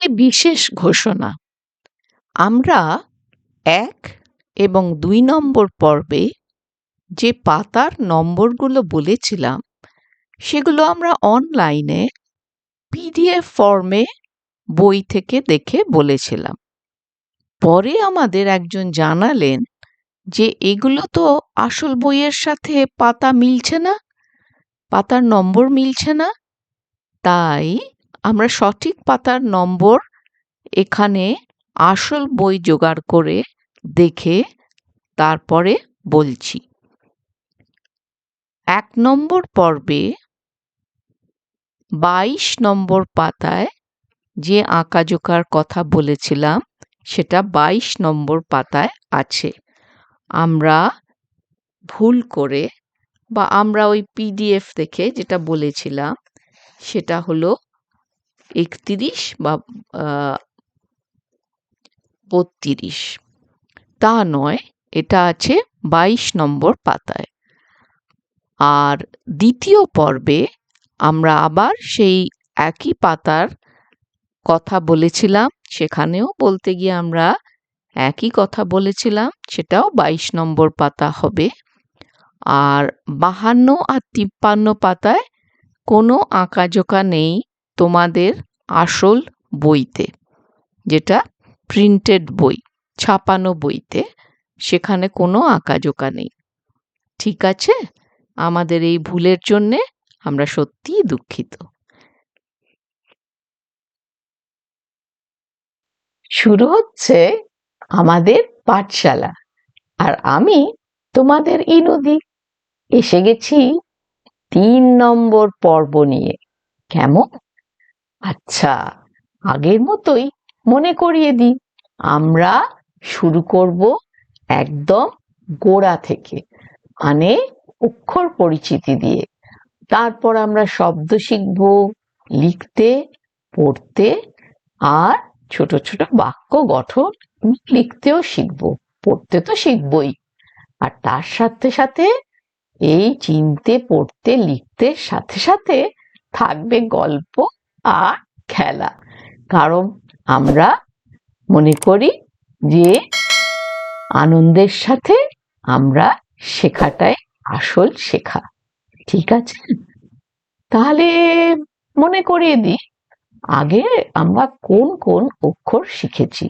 একটি বিশেষ ঘোষণা। আমরা এক এবং দুই নম্বর পর্বে যে পাতার নম্বরগুলো বলেছিলাম, সেগুলো আমরা অনলাইনে পিডিএফ ফর্মে বই থেকে দেখে বলেছিলাম। পরে আমাদের একজন জানালেন যে এগুলো তো আসল বইয়ের সাথে পাতা মিলছে না, পাতার নম্বর মিলছে না, তাই আমরা সঠিক পাতার নম্বর এখানে আসল বই জোগাড় করে দেখে তারপরে বলছি। এক নম্বর পর্বে বাইশ নম্বর পাতায় যে আঁকা আঁকাজোকার কথা বলেছিলাম, সেটা বাইশ নম্বর পাতায় আছে। আমরা ভুল করে বা আমরা ওই পিডিএফ দেখে যেটা বলেছিলাম, সেটা হলো একত্রিশ বা বত্রিশ। তা নয়, এটা আছে বাইশ নম্বর পাতায়। আর দ্বিতীয় পর্বে আমরা আবার সেই একই পাতার কথা বলেছিলাম, সেখানেও বলতে গিয়ে আমরা একই কথা বলেছিলাম, সেটাও বাইশ নম্বর পাতা হবে। আর বাহান্ন আর তিপ্পান্ন পাতায় কোনো আঁকাজোকা নেই তোমাদের আসল বইতে, যেটা প্রিন্টেড বই, ছাপানো বইতে, সেখানে কোনো আঁকাজোকা নেই। ঠিক আছে? আমাদের এই ভুলের জন্যে আমরা সত্যিই দুঃখিত। শুরু হচ্ছে আমাদের পাঠশালা। আর আমি তোমাদের ইনুদি এসে গেছি তিন নম্বর পর্ব নিয়ে। কেমন? আচ্ছা আগের মতোই মনে করিয়ে দিই। আমরা শুরু করব একদম গোড়া থেকে মানে অক্ষর পরিচিতি দিয়ে। তারপর আমরা শব্দ শিখব, লিখতে, পড়তে আর ছোট ছোট বাক্য গঠন লিখতেও শিখব, পড়তে তো শিখবই। আর তার সাথে সাথে এই চিনতে, পড়তে, লিখতে সাথে সাথে থাকবে গল্প আর খেলা। কারণ আমরা মনে করি যে আনন্দের সাথে আমরা শেখাটাই আসল শেখা। ঠিক আছে? তাহলে মনে করিয়ে দিই, আগে আমরা কোন কোন অক্ষর শিখেছি?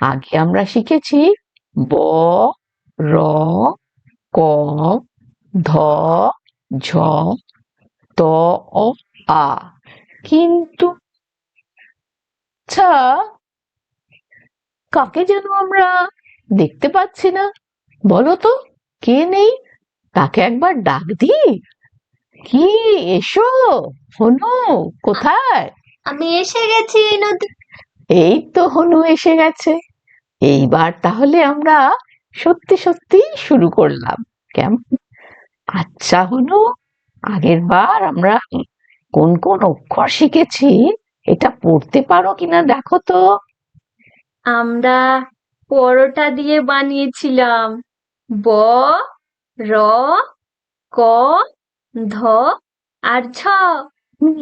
আগে আমরা শিখেছি ব, র, ক, ধ, ঝ, ত আ। কিন্তু আচ্ছা কাকে যেন আমরা দেখতে পাচ্ছি না? বলো তো কে নেই? তাকে একবার ডাক দি কি এসো হনু কোথায়? আমি এসে গেছি নদী। এই তো হনু এসে গেছে। এইবার তাহলে আমরা সত্যি সত্যি শুরু করলাম। কেমন? আচ্ছা হনু আগের বার আমরা কোন কোন অক্ষর শিখেছি? এটা পড়তে পারো কিনা দেখো তো। আমরা পরোটা দিয়ে বানিয়েছিলাম। ব র ক ধ আর ছ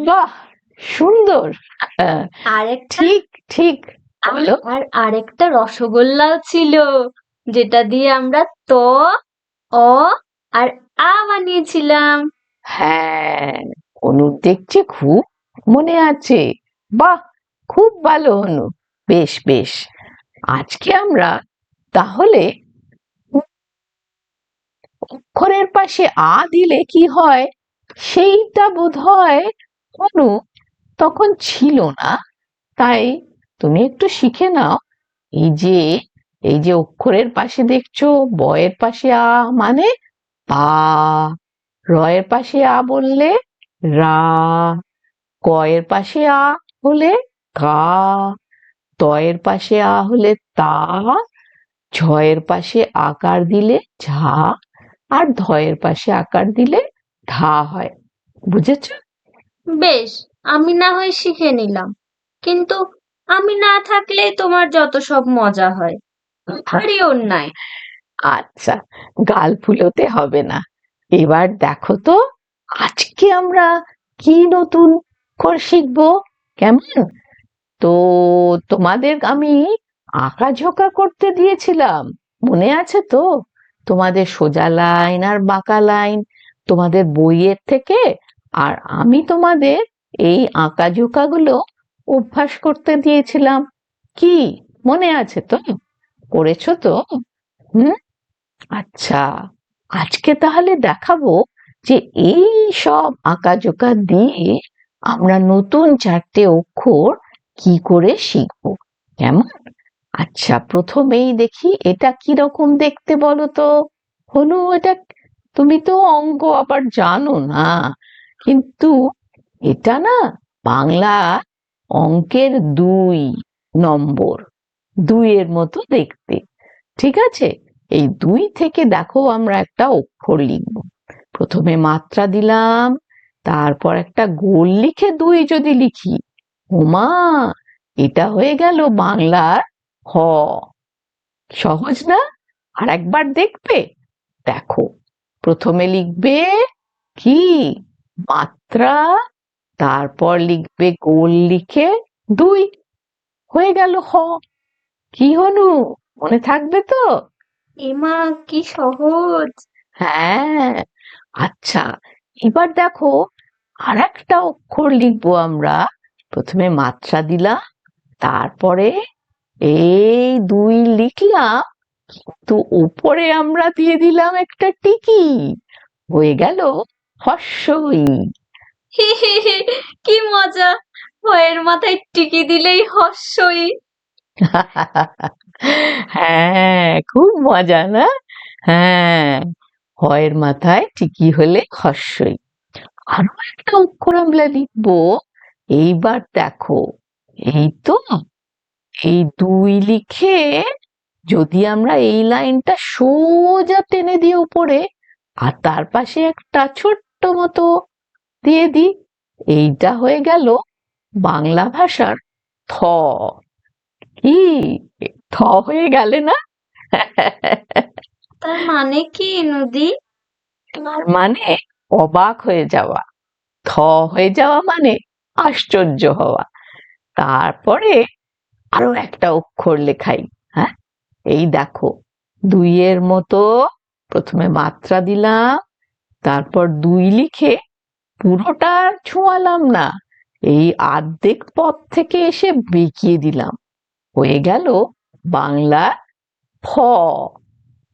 বাহ সুন্দর। আরেকটা? ঠিক ঠিক আর আরেকটা রসগোল্লাও ছিল যেটা দিয়ে আমরা ত অ আর আ বানিয়েছিলাম। হ্যাঁ। অনুর দেখছি খুব মনে আছে। বাহ! খুব ভালো অনু। বেশ বেশ। আজকে আমরা তাহলে অক্ষরের পাশে আ দিলে কি হয়? সেইটা বোধ হয় অনু তখন ছিল না। তাই তুমি একটু শিখে নাও। এই যে এই যে অক্ষরের পাশে দেখছ, বয়ের পাশে আ মানে পা। রয়ের পাশে আ বললে রা কয়ের পাশে আ হলে কা তয়ের পাশে আ হলে তা ঝয়ের পাশে আকার দিলে ঝা আর ধয়ের পাশে আকার দিলে ধা হয়। বুঝেছ? বেশ আমি না হয় শিখে নিলাম। কিন্তু আমি না থাকলে তোমার যত সব মজা হয়। ভারী অন্যায়। আচ্ছা গাল ফুলোতে হবে না। এবার দেখো তো আজকে আমরা কি নতুন করে শিখব? কেমন? তো তোমাদের আমি আঁকাঝোঁকা করতে দিয়েছিলাম, মনে আছে তো? তোমাদের সোজা লাইন আর বাঁকা লাইন, তোমাদের বইয়ের থেকে, আর আমি তোমাদের এই আঁকাঝোঁকাগুলো অভ্যাস করতে দিয়েছিলাম। কি? মনে আছে তো? করেছ তো? হুম? আচ্ছা আজকে তাহলে দেখাবো যে এই সব আঁকাঝোঁকা দিয়ে আমরা নতুন চারটে অক্ষর কি করে শিখব? কেমন? আচ্ছা প্রথমেই দেখি এটা কি রকম দেখতে বলো তো হনু এটা, তুমি তো অঙ্ক আবার জানো না। কিন্তু এটা না বাংলা অঙ্কের দুই নম্বর, দুইয়ের মতো দেখতে। ঠিক আছে? এই দুই থেকে দেখো আমরা একটা অক্ষর লিখব। প্রথমে মাত্রা দিলাম তারপর একটা গোল লিখে দুই যদি লিখি ওমা এটা হয়ে গেল বাংলার হ সহজ না? আর একবার দেখবে? দেখো প্রথমে লিখবে কি? মাত্রা তারপর লিখবে গোল লিখে দুই। হয়ে গেল হ কি হনু মনে থাকবে তো? এমা কি সহজ। হ্যাঁ। আচ্ছা এবার দেখো আর একটা অক্ষর লিখব আমরা। প্রথমে মাত্রা দিলাম তারপরে এই দুই লিখলাম কিন্তু উপরে আমরা দিয়ে দিলাম একটা টিকি। হয়ে গেল হর্ষই। কি মজা ভয়ের মাথায় টিকি দিলেই হর্ষই। হ্যাঁ খুব মজা না? হ্যাঁ। হয়ের মাথায় টিকি হলে হর্ষই আরও একটা অক্ষর আমরা লিখব, এইবার দেখো, এই তো, এই দুই লিখে যদি আমরা এই লাইনটা সোজা টেনে দিই উপরে আর তার পাশে একটা ছোট্ট মতো দিয়ে দিই, এইটা হয়ে গেল বাংলা ভাষার থ। কি? থ হয়ে গেলে না? তার মানে কি, নদী? তার মানে অবাক হয়ে যাওয়া। থ হয়ে যাওয়া মানে আশ্চর্য হওয়া। তারপরে আরও একটা অক্ষর লেখাই হ্যাঁ? এই দেখো, দুইয়ের মতো প্রথমে মাত্রা দিলাম, তারপর দুই লিখে পুরোটা ছোঁয়ালাম না। এই আর্ধেক পথ থেকে এসে বেঁকিয়ে দিলাম। হয়ে গেল বাংলা ফ।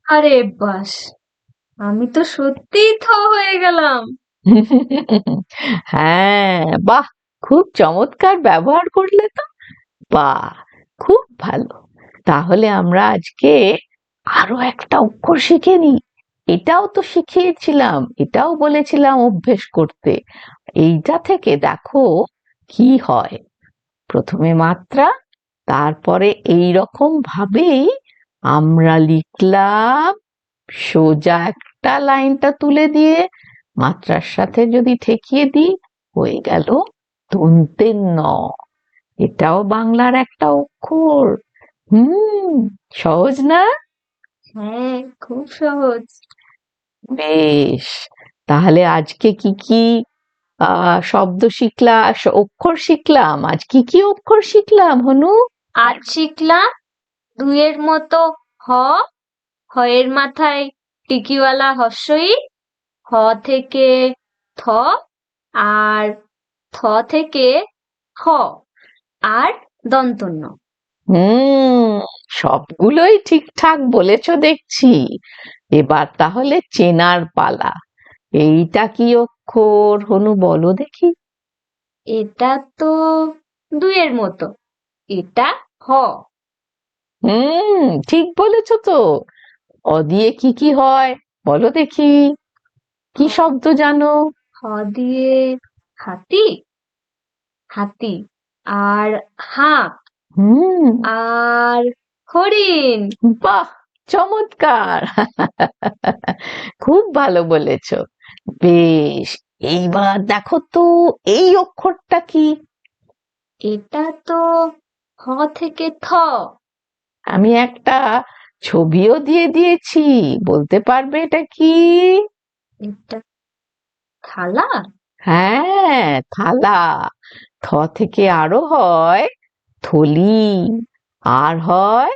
আরে বাস, আমি তো সত্যিই থ হয়ে গেলাম। হ্যাঁ বাহ, খুব চমৎকার ব্যবহার করলে তো। বাহ, খুব ভালো। তাহলে আমরা আজকে আরও একটা অক্ষর শিখে নিই এটাও তো শিখিয়েছিলাম, এটাও বলেছিলাম অভ্যেস করতে। এইটা থেকে দেখো কি হয়। প্রথমে মাত্রা, তারপরে এই রকম ভাবেই আমরা লিখলাম সোজা একটা লাইনটা তুলে দিয়ে মাত্রার সাথে যদি ঠেকিয়ে দিই হয়ে গেল দন্তের ন এটাও বাংলার একটা অক্ষর। হুম সহজ না? হ্যাঁ খুব সহজ। বেশ তাহলে আজকে কি কি আহ শব্দ শিখলা অক্ষর শিখলাম? আজ কি কি অক্ষর শিখলাম হনু? আজ শিখলাম দুইয়ের মতো হ হয়ের মাথায় টিকিওয়ালা হস্যই হ থেকে থ আর থ থেকে হ আর দন্তন্য। হুম সবগুলোই ঠিকঠাক বলেছ দেখছি। এবার তাহলে চেনার পালা। এইটা কি অক্ষর হনু বলো দেখি। এটা তো দুইয়ের মতো। এটা হ। হুম ঠিক বলেছ তো। অ দিয়ে কি কি হয় বলো দেখি। কি শব্দ জানো? হ দিয়ে হাতি হাতি আর হাঁক হুম। আর হরিণ। বাহ চমৎকার। খুব ভালো বলেছ। বেশ এইবার দেখো তো এই অক্ষরটা কি? এটা তো হ থেকে থ। আমি একটা ছবিও দিয়ে দিয়েছি বলতে পারবে এটা কি? এটা থালা? হ্যাঁ থালা। থ থেকে আরও হয় থলি আর হয়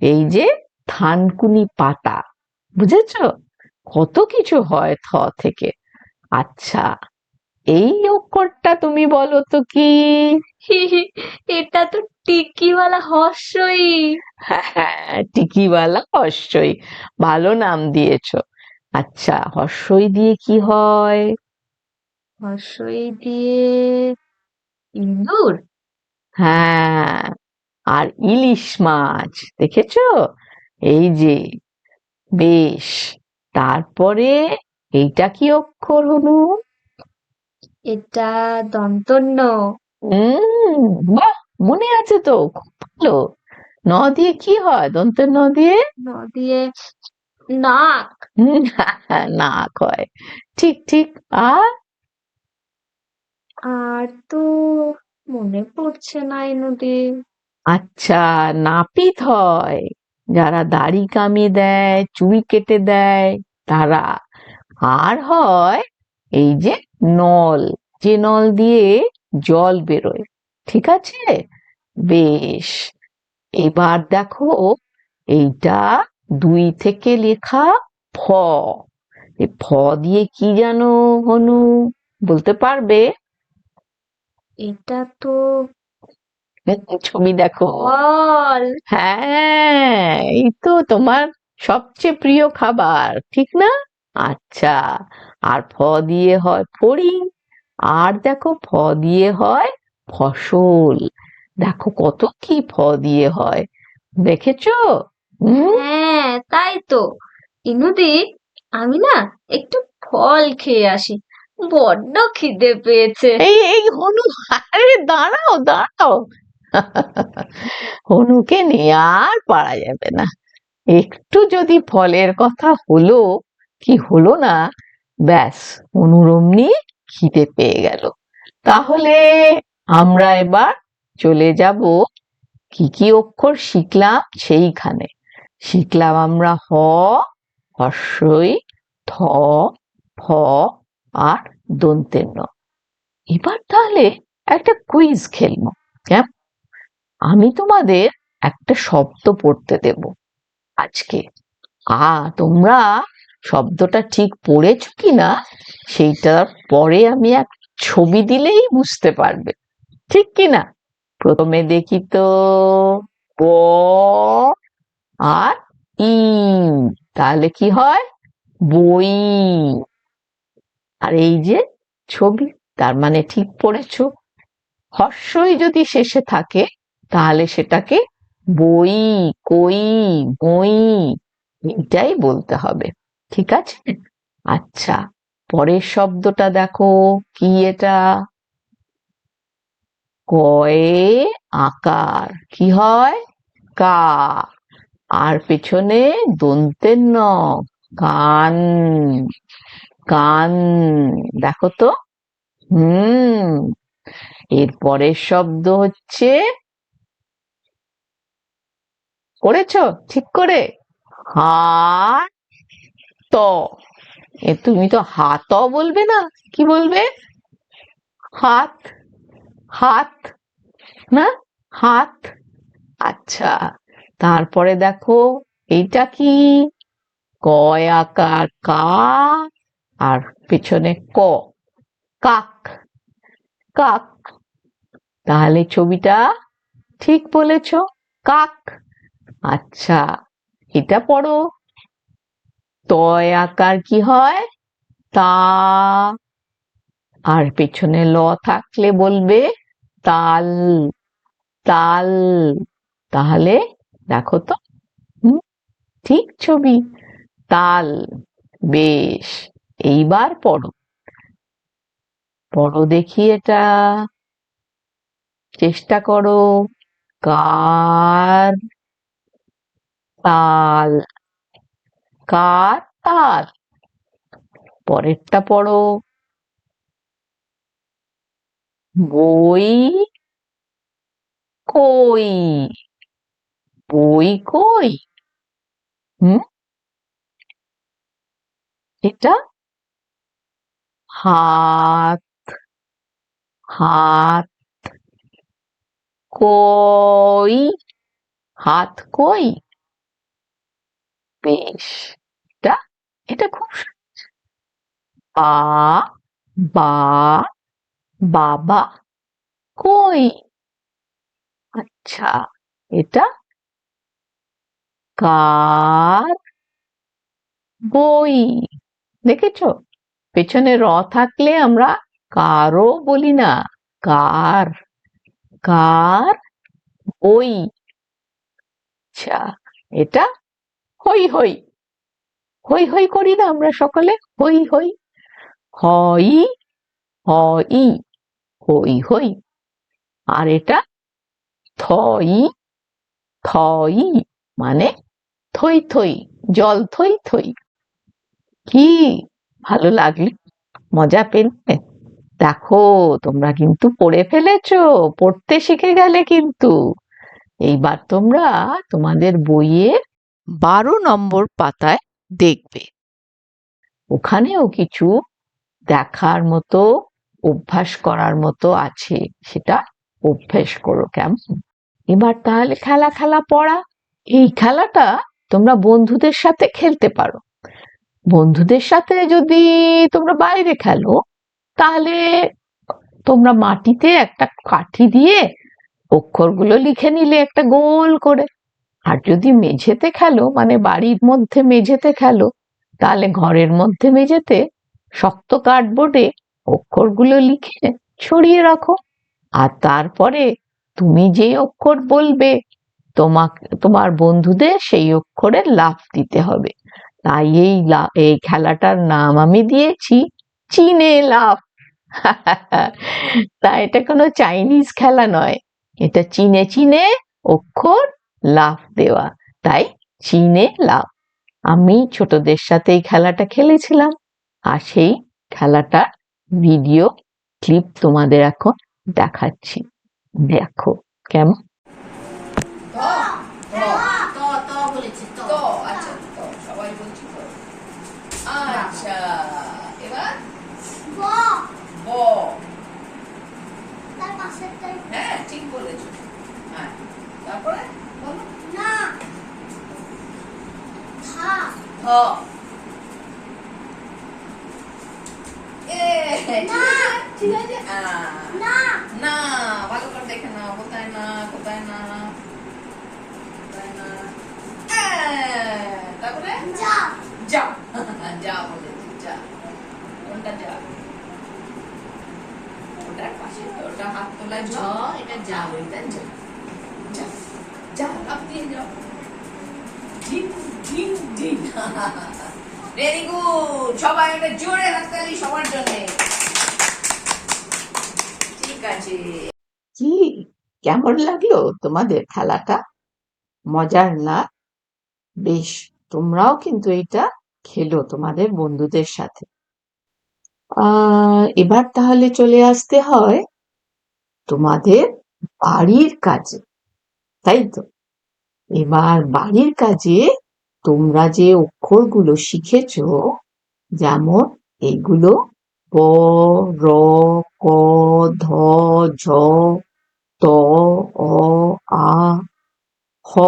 এই যে থানকুনি পাতা বুঝেছ? কত কিছু হয় থ থেকে। আচ্ছা। এই অক্ষরটা তুমি বলো তো কি? এটা তো টিকিওয়ালা হর্ষই। হ্যাঁ টিকিওয়ালা হর্ষই। ভালো নাম দিয়েছ। আচ্ছা হর্ষই দিয়ে কি হয়? হর্ষই দিয়ে ইন্দুর? হ্যাঁ আর ইলিশ মাছ দেখেছ? এই যে বেশ। তারপরে এইটা কি অক্ষর হনু এটা দন্তন্য। উম বাহ মনে আছে তো খুব ভালো। ন দিয়ে কি হয়? দন্তের ন দিয়ে? ন দিয়ে নাক। নাক হয়। ঠিক ঠিক আর? আর তো মনে পড়ছে না এই নদী। আচ্ছা নাপিত হয়। যারা দাড়ি কামিয়ে দেয় চুল কেটে দেয় তারা। আর হয় এই যে নল যে নল দিয়ে জল বেরোয় ঠিক আছে? বেশ এবার দেখো এইটা দুই থেকে লেখা ফ ফ দিয়ে কি জানো হনু বলতে পারবে? এটা তো ছবি দেখো। ফল হ্যাঁ এই তো তোমার সবচেয়ে প্রিয় খাবার ঠিক না? আচ্ছা আর ফ দিয়ে হয় ফড়িং। আর দেখো ফ দিয়ে হয় ফসল। দেখো কত কি ফ দিয়ে হয়। দেখেছ? হ্যাঁ তাই তো। ইনুদি আমি না একটু ফল খেয়ে আসি। বড্ড খিদে পেয়েছে। এই এই হনু আরে দাঁড়াও দাঁড়াও। হনুকে নিয়ে আর পারা যাবে না। একটু যদি ফলের কথা হলো কি হলো না? ব্যাস অনুরমনি খিদে পেয়ে গেল। তাহলে আমরা এবার চলে যাব কি কি অক্ষর শিখলাম সেইখানে। শিখলাম আমরা হ, হর্ষই, থ, ফ আর দন্তের ন এবার তাহলে একটা কুইজ খেলব, কেমন? আমি তোমাদের একটা শব্দ পড়তে দেব। আজকে, আ, তোমরা শব্দটা ঠিক পড়েছো কিনা, সেইটার পরে আমি এক ছবি দিলেই বুঝতে পারবে। ঠিক কিনা? প্রথমে দেখি তো ব আর, ই। তাহলে কি হয়? বই। আর এই যে ছবি, তার মানে ঠিক পড়েছো। হর্ষই যদি শেষে থাকে, তাহলে সেটাকে বই, কই, বই এটাই বলতে হবে। ঠিক আছে? আচ্ছা পরের শব্দটা দেখো, কি এটা? কয়ে আকার, কি হয়? কা আর পেছনে দন্তের ন কান কান, দেখো তো, হুম, এর পরের শব্দ হচ্ছে, করেছ? ঠিক করে হাত ত তুমি তো হাত বলবে না, কি বলবে? হাত হাত, না? হাত। আচ্ছা তারপরে দেখো, এইটা কি? কয় আকার কা? আর পেছনে ক। কাক। কাক। তাহলে ছবিটা ঠিক বলেছ, কাক। আচ্ছা এটা পড়ো। তয় আকার কি হয়? তা। আর পেছনে ল থাকলে বলবে তাল। তাল। তাহলে দেখো তো। ঠিক ছবি। তাল। বেশ, এইবার পড়ো। পড়ো দেখি এটা। চেষ্টা করো। কার? তাল। কার? তাল পরেরটা পড়ো। বই? কই? বই কই? হুম? এটা? হাত। হাত। কই? হাত কই? বেশ। এটা খুব সহজ বা বা, বাবা, কই? আচ্ছা এটা কার বই? দেখেছ? পেছনে র থাকলে আমরা কারও বলি না, কার কার বই। আচ্ছা এটা হই হই। হই হই করি না আমরা সকলে? হই হই। হই হই হই হই। আর এটা থই থই মানে থই থই, জল থই থই। কি ভালো লাগল, মজা পেলে। দেখো, তোমরা কিন্তু পড়ে ফেলেছো, পড়তে শিখে গেলে কিন্তু। এইবার তোমরা তোমাদের বইয়ের বারো নম্বর পাতায় দেখবে। ওখানেও কিছু দেখার মতো, অভ্যাস করার মতো আছে, সেটা অভ্যেস করো কেমন? এবার তাহলে খেলা খেলা পড়া, এই খেলাটা তোমরা বন্ধুদের সাথে খেলতে পারো। বন্ধুদের সাথে যদি তোমরা বাইরে খেলো, তাহলে তোমরা মাটিতে একটা কাঠি দিয়ে অক্ষরগুলো লিখে নিলে, একটা গোল করে। আর যদি মেঝেতে খেলো মানে বাড়ির মধ্যে মেঝেতে খেলো, তাহলে ঘরের মধ্যে মেঝেতে শক্ত কার্ডবোর্ডে অক্ষরগুলো লিখে ছড়িয়ে রাখো। আর তারপরে তুমি যে অক্ষর বলবে, তোমাকে, তোমার বন্ধুদের সেই অক্ষরে লাফ দিতে হবে। তাই এই এই খেলাটার নাম আমি দিয়েছি চীনে লাফ। তা এটা কোনো চাইনিজ খেলা নয়। এটা চীনে চীনে অক্ষর লাফ দেওয়া। তাই চীনে লাভ আমি ছোটদের সাথে এই খেলাটা খেলেছিলাম। আর সেই খেলাটার ভিডিও ক্লিপ তোমাদের এখন দেখাচ্ছি। দেখো কেমন ত ত ত ত বলেছি ত তো আচ্ছা তো সবাই বলছি তো আচ্ছা এবার ব তার পাশেরটাই হ্যাঁ ঠিক বলেছ হ্যাঁ তারপরে বলো না ধা ধ এ না। ঠিক আছে? না। না ভালো করে দেখে নাও কোথায় না কোথায় না কোথায় না। তারপরে? যা। যা। যা বলেছি যা। কোনটা যা? ওটার পাশে ওটা হাত জ জ এটা যা ওইটা যা যা লাফ দিয়ে যাও ঢিং ঢিং ঢিং ভেরি গুড সবাই একটা জোরে হাততালি সবার জন্য। ঠিক আছে। কি? কেমন লাগল তোমাদের খেলাটা? মজার না? বেশ, তোমরাও কিন্তু এটা খেলো তোমাদের বন্ধুদের সাথে। এবার তাহলে চলে আসতে হয় তোমাদের বাড়ির কাজে, তাই তো? এবার বাড়ির কাজে তোমরা যে অক্ষরগুলো শিখেছ, যেমন এগুলো প র, ক, ধ, ঝ, ত, অ, আ হ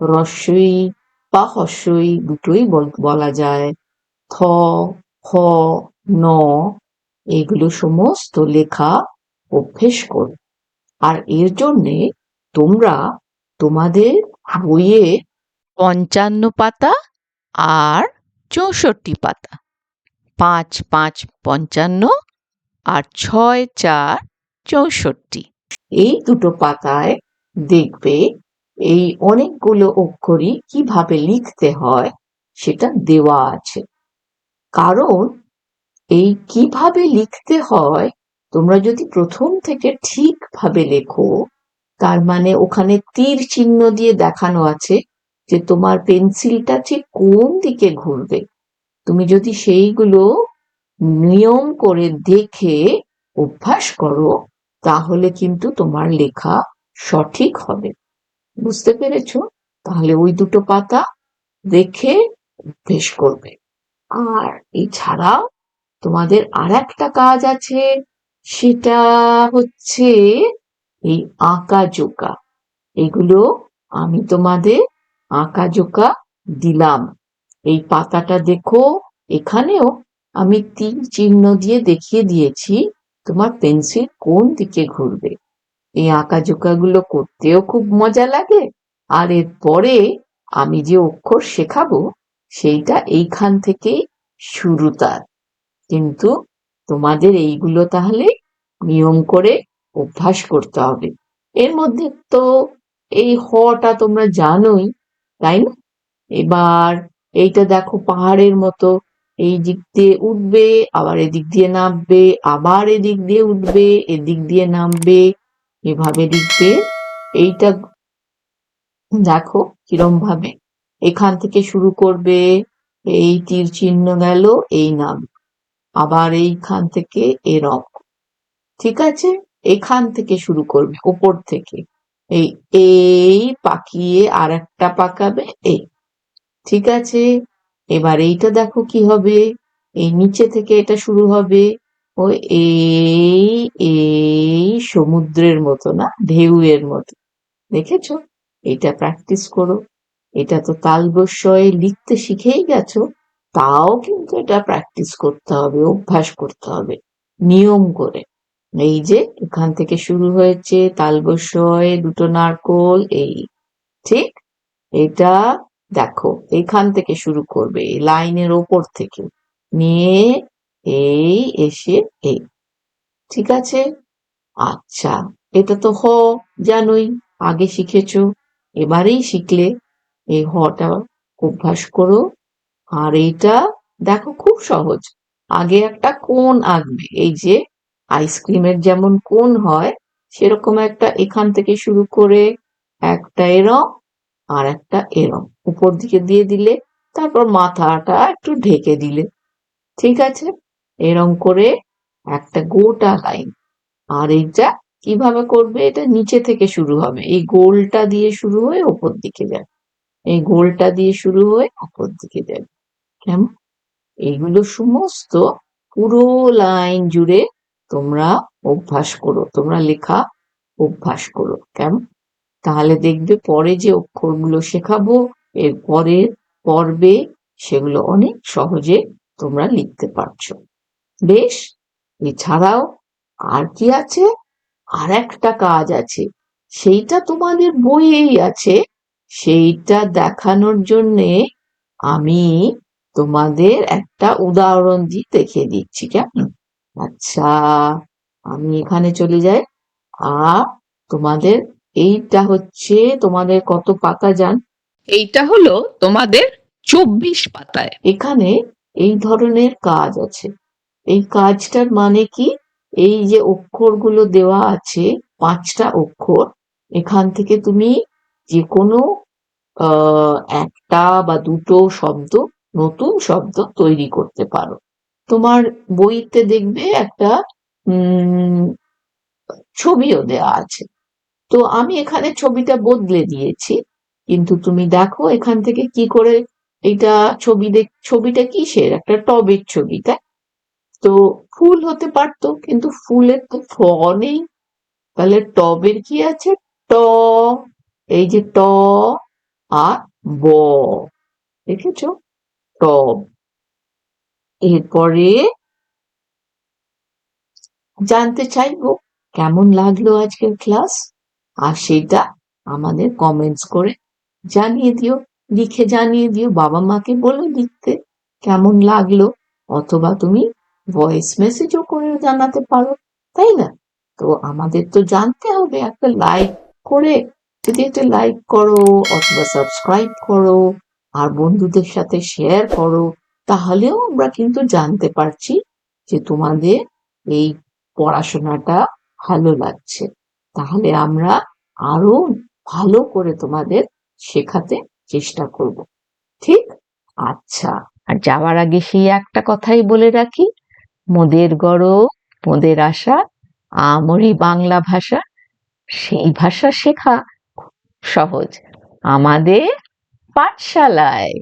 রস্বই বা হস্যই দুটোই বল- বলা যায়। থ খ ন, এগুলো সমস্ত লেখা অভ্যেস করো। আর এর জন্যে তোমরা তোমাদের বইয়ে পঞ্চান্ন পাতা আর চৌষট্টি পাতা। পাঁচ পাঁচ, পঞ্চান্ন আর ছয়, চার, চৌষট্টি। এই দুটো পাতায় দেখবে এই অনেকগুলো অক্ষরই কীভাবে লিখতে হয় সেটা দেওয়া আছে। কারণ এই কীভাবে লিখতে হয় তোমরা যদি প্রথম থেকে ঠিকভাবে লেখো, তার মানে ওখানে তীর চিহ্ন দিয়ে দেখানো আছে যে তোমার পেন্সিলটা ঠিক কোন দিকে ঘুরবে? তুমি যদি সেইগুলো নিয়ম করে দেখে অভ্যাস করো, তাহলে কিন্তু তোমার লেখা সঠিক হবে। বুঝতে পেরেছ? তাহলে ওই দুটো পাতা দেখে অভ্যেস করবে। আর এছাড়াও তোমাদের আর একটা কাজ আছে, সেটা হচ্ছে এই আঁকা জোকা। এগুলো আমি তোমাদের আঁকা জোকা দিলাম। এই পাতাটা দেখো, এখানেও আমি তীর চিহ্ন দিয়ে দেখিয়ে দিয়েছি, তোমার পেন্সিল কোন দিকে ঘুরবে? এই আঁকা জোকাগুলো করতেও খুব মজা লাগে। আর এরপরে আমি যে অক্ষর শেখাবো, সেইটা এইখান থেকেই শুরু তার। কিন্তু তোমাদের এইগুলো তাহলে নিয়ম করে অভ্যাস করতে হবে। এর মধ্যে তো এই হটা তোমরা জানোই তাই না? এবার এইটা দেখো পাহাড়ের মতো, এই দিক দিয়ে উঠবে, আবার এদিক দিয়ে নামবে, আবার এদিক দিয়ে উঠবে, এদিক দিয়ে নামবে, এভাবে লিখবে। এইটা দেখো কিরম ভাবে। এখান থেকে শুরু করবে, এই তীর চিহ্ন গেল, এই নাম। আবার এইখান থেকে এরম ঠিক আছে? এখান থেকে শুরু করবে, উপর থেকে। এই এই পাকিয়ে আর একটা পাকাবে এই ঠিক আছে? এবার এইটা দেখো কি হবে। এই নিচে থেকে এটা শুরু হবে। ও এই এই সমুদ্রের মতো না, ঢেউয়ের মতো। দেখেছ? এটা প্র্যাকটিস করো। এটা তো তালবস্যয় লিখতে শিখেই গেছো। তাও কিন্তু এটা প্র্যাকটিস করতে হবে, অভ্যাস করতে হবে। নিয়ম করে। এই যে, এখান থেকে শুরু হয়েছে তালবস্যয় দুটো নারকোল, এই। ঠিক? এটা দেখো, এখান থেকে শুরু করবে লাইনের ওপর থেকে। নিয়ে এই এসে এই ঠিক আছে? আচ্ছা এটা তো হ, জানোই, আগে শিখেছো। এবারেই শিখলে এই হটা অভ্যাস করো। আর এইটা দেখো, খুব সহজ। আগে একটা কোন আঁকবে, এই যে আইসক্রিমের যেমন কোন হয়, সেরকম একটা এখান থেকে শুরু করে একটা এরম আর একটা এরম। উপর দিকে দিয়ে দিলে, তারপর মাথাটা একটু ঢেকে দিলে। ঠিক আছে? এরম করে একটা গোটা লাইন। আর এইটা কীভাবে করবে? এটা নিচে থেকে শুরু হবে। এই গোলটা দিয়ে শুরু হয়ে ওপর দিকে যাবে। এই গোলটা দিয়ে শুরু হয়ে ওপর দিকে যাবে। কেমন? এইগুলো সমস্ত পুরো লাইন জুড়ে তোমরা অভ্যাস করো, তোমরা লেখা অভ্যাস করো, কেমন? তাহলে দেখবে পরে যে অক্ষরগুলো শেখাবো, এর পরের পর্বে সেগুলো অনেক সহজে তোমরা লিখতে পারছ। বেশ, এছাড়াও আর কি আছে? আর একটা কাজ আছে, সেইটা তোমাদের বইয়েই আছে, সেইটা দেখানোর জন্যে আমি তোমাদের একটা উদাহরণ দিয়ে দেখিয়ে দিচ্ছি, কেমন? আচ্ছা আমি এখানে চলে যাই। আর তোমাদের এইটা হচ্ছে তোমাদের কত পাতা যান এইটা হলো তোমাদের চব্বিশ পাতায়। এখানে এই ধরনের কাজ আছে। এই কাজটার মানে কি? এই যে অক্ষরগুলো দেওয়া আছে পাঁচটা অক্ষর এখান থেকে তুমি যে কোনো আহ একটা বা দুটো শব্দ নতুন শব্দ তৈরি করতে পারো। তোমার বইতে দেখবে একটা ছবিও দেওয়া আছে। তো আমি এখানে ছবিটা বদলে দিয়েছি। কিন্তু তুমি দেখো এখান থেকে কি করে এটা ছবি দেখ, ছবিটা কিসের? একটা টবের ছবি, তাই? তো ফুল হতে পারতো, কিন্তু ফুলের তো ফ নেই। তাহলে টবের কি আছে? ট, এই যে ট আর ব। দেখেছ? টব। এরপরে জানতে চাইব, কেমন লাগল আজকের ক্লাস? আর সেটা আমাদের কমেন্টস করে জানিয়ে দিও, লিখে জানিয়ে দিও, বাবা মাকে বলে লিখতে কেমন লাগল, অথবা তুমি ভয়েস মেসেজও করে জানাতে পারো, তাই না? তো আমাদের তো জানতে হবে, একটা লাইক করে যদি একটা লাইক করো, অথবা সাবস্ক্রাইব করো, আর বন্ধুদের সাথে শেয়ার করো তাহলেও আমরা কিন্তু জানতে পারছি যে তোমাদের এই পড়াশোনাটা ভালো লাগছে। তাহলে আমরা আরও ভালো করে তোমাদের শেখাতে চেষ্টা করব। ঠিক? আচ্ছা। আর যাওয়ার আগে সেই একটা কথাই বলে রাখি। মোদের গরব, মোদের আশা আমরি বাংলা ভাষা। সেই ভাষা শেখা সহজ। আমাদের পাঠশালায়।